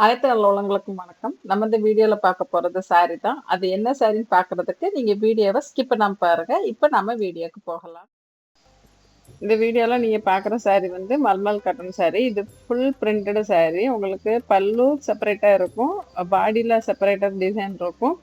அனைத்து நல்லவங்களுக்கும் வணக்கம். நம்ம இந்த வீடியோல பார்க்க போறது சாரி தான். அது என்ன சாரின்னு பார்க்கிறதுக்கு நீங்க வீடியோவை ஸ்கிப் பண்ணாம பாருங்க. இப்போ நம்ம வீடியோக்கு போகலாம். இந்த வீடியோல நீங்க பார்க்குற சாரி வந்து மல்மல் கட்டன் சாரி இது ஃபுல் பிரிண்டட் சாரி உங்களுக்கு பல்லு செப்பரேட்டா இருக்கும். பாடியில செப்பரேட்டாக டிசைன் இருக்கும்.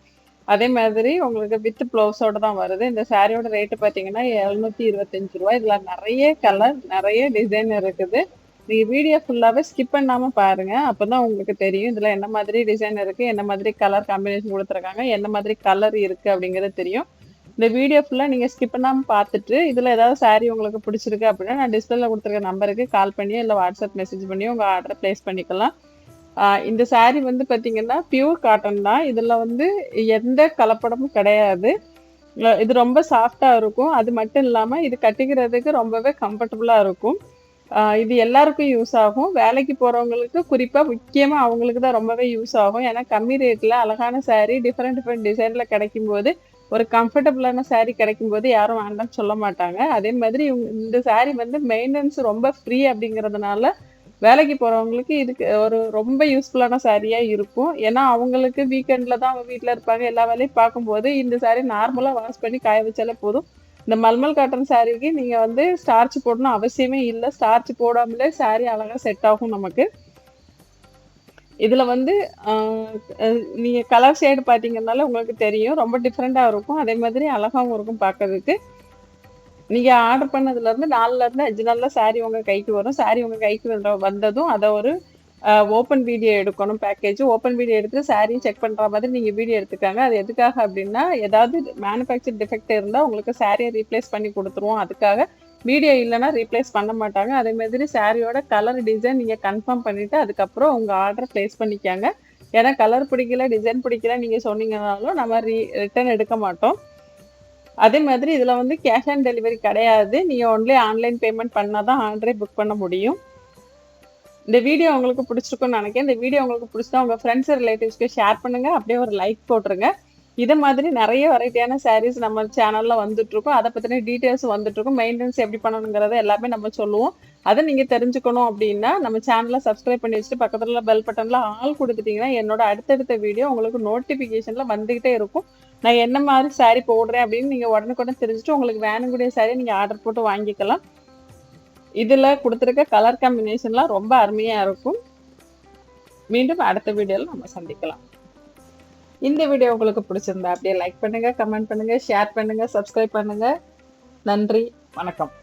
அதே மாதிரி உங்களுக்கு வித் ப்ளவுஸோட தான் வருது. இந்த சாரியோட ரேட்டு பார்த்தீங்கன்னா எழுநூத்தி இருபத்தஞ்சு ரூபா இதில் நிறைய கலர் நிறைய டிசைன் இருக்குது. நீங்க வீடியோ ஃபுல்லாவே ஸ்கிப் பண்ணாம பாருங்க. அப்பதான் உங்களுக்கு தெரியும் இதுல என்ன மாதிரி டிசைன் இருக்கு என்ன மாதிரி கலர் காம்பினேஷன் கொடுத்துருக்காங்க என்ன மாதிரி கலர் இருக்கு அப்படிங்கிறது தெரியும். இந்த வீடியோ ஃபுல்லா நீங்க ஸ்கிப் பண்ணாம பார்த்துட்டு இதுல ஏதாவது saree உங்களுக்கு பிடிச்சிருக்கு அப்படின்னா நான் டிஸ்பிளேல கொடுத்துருக்க நம்பருக்கு கால் பண்ணியோ இல்லை வாட்ஸ்அப் மெசேஜ் பண்ணியோ உங்க ஆர்டரை பிளேஸ் பண்ணிக்கலாம். இந்த saree வந்து பாத்தீங்கன்னா பியூர் காட்டன் தான். இதுல வந்து எந்த கலப்படமும் கிடையாது. இது ரொம்ப சாஃப்டா இருக்கும். அது மட்டும் இல்லாம இது கட்டிக்கிறதுக்கு ரொம்பவே கம்ஃபர்டபுளா இருக்கும். இது எல்லாருக்கும் யூஸ் ஆகும். வேலைக்கு போகிறவங்களுக்கு குறிப்பாக முக்கியமாக அவங்களுக்கு தான் ரொம்பவே யூஸ் ஆகும். ஏன்னா கம்மி ரேட்டில் அழகான சாரீ டிஃப்ரெண்ட் டிஃப்ரெண்ட் டிசைனில் கிடைக்கும் போது ஒரு கம்ஃபர்டபுளான சாரீ கிடைக்கும் போது யாரும் வேண்டாம்னு சொல்ல மாட்டாங்க. அதே மாதிரி இந்த சாரீ வந்து மெயின்டெனன்ஸ் ரொம்ப ஃப்ரீ அப்படிங்கிறதுனால வேலைக்கு போகிறவங்களுக்கு இதுக்கு ஒரு ரொம்ப யூஸ்ஃபுல்லான சாரியாக இருக்கும். ஏன்னா அவங்களுக்கு வீக்கெண்டில் தான் அவங்க வீட்டில் இருப்பாங்க. எல்லா வேலையும் பார்க்கும்போது இந்த சாரீ நார்மலாக வாஷ் பண்ணி காய வச்சாலே போதும். இந்த மல்மல் காட்டன் சாரிக்கு நீங்க வந்து ஸ்டார்ச் போடணும் அவசியமே இல்லை. ஸ்டார்ச் போடாமலே saree அழகா செட் ஆகும் நமக்கு. இதில் வந்து நீங்கள் கலர் ஷேடு பாத்தீங்கன்னால உங்களுக்கு தெரியும். ரொம்ப டிஃப்ரெண்ட்டாக இருக்கும். அதே மாதிரி அழகாகவும் இருக்கும் பார்க்கறதுக்கு நீங்கள் ஆர்டர் பண்ணதுலேருந்து நாலுலேருந்து அஞ்சு நாளில் சாரீ உங்கள் கைக்கு வரும். saree உங்கள் கைக்கு வந்த- வந்ததும் அதை ஒரு ஓப்பன் வீடியோ எடுக்கணும் பேக்கேஜ் ஓப்பன் வீடியோ எடுத்து saree செக் பண்ணுற மாதிரி நீங்கள் வீடியோ எடுத்துக்காங்க. அது எதுக்காக அப்படின்னா ஏதாவது மேனுஃபேக்சர் டிஃபெக்ட் இருந்தால் உங்களுக்கு சாரியை ரீப்ளேஸ் பண்ணி கொடுத்துருவோம். அதுக்காக வீடியோ இல்லைன்னா ரீப்ளேஸ் பண்ண மாட்டாங்க. அதே மாதிரி சாரியோட கலர் டிசைன் நீங்கள் கன்ஃபார்ம் பண்ணிவிட்டு அதுக்கப்புறம் உங்கள் ஆர்டர் ப்ளேஸ் பண்ணிக்காங்க. ஏன்னா கலர் பிடிக்கல டிசைன் பிடிக்கல நீங்கள் சொன்னீங்கனாலும் நம்ம ரீ ரிட்டர்ன் எடுக்க மாட்டோம். அதே மாதிரி இதில் வந்து கேஷ் ஆன் டெலிவரி கிடையாது. நீங்கள் ஒன்லி ஆன்லைன் பேமெண்ட் பண்ணால் தான் ஆர்டரே புக் பண்ண முடியும். இந்த வீடியோ உங்களுக்கு பிடிச்சிருக்கும்னு நினைக்கிறேன். இந்த வீடியோ உங்களுக்கு பிடிச்சா உங்கள் ஃப்ரெண்ட்ஸ் ரிலேட்டிவ்ஸ்க்கு ஷேர் பண்ணுங்க. அப்படியே ஒரு லைக் போட்டுருங்க. இதை மாதிரி நிறைய வெரைட்டியான சாரீஸ் நம்ம சேனலில் வந்துட்டுருக்கோம். அதை பற்றின டீட்டெயில்ஸ் வந்துட்டுருக்கும். மெயின்டெனன்ஸ் எப்படி பண்ணணுங்கிறத எல்லாமே நம்ம சொல்லுவோம். அதை நீங்கள் தெரிஞ்சுக்கணும் அப்படின்னா நம்ம சேனலை சப்ஸ்கிரைப் பண்ணி வச்சுட்டு பக்கத்தில் பெல் பட்டனில் ஆல் கொடுத்துட்டிங்கன்னா என்னோட அடுத்தடுத்த வீடியோ உங்களுக்கு நோட்டிஃபிகேஷனில் வந்துகிட்டே இருக்கும். நான் என்ன மாதிரி சாரீ போடுறேன் அப்படின்னு நீங்கள் உடனுக்குடன் தெரிஞ்சுட்டு உங்களுக்கு வேணுங்கூடிய saree நீங்கள் ஆர்டர் போட்டு வாங்கிக்கலாம். இதில் கொடுத்துருக்க கலர் காம்பினேஷன்லாம் ரொம்ப அருமையாக இருக்கும். மீண்டும் அடுத்த வீடியோவில் நம்ம சந்திக்கலாம். இந்த வீடியோ உங்களுக்கு பிடிச்சிருந்தா அப்படியே லைக் பண்ணுங்கள் கமெண்ட் பண்ணுங்கள் ஷேர் பண்ணுங்கள் சப்ஸ்கிரைப் பண்ணுங்கள் நன்றி வணக்கம்.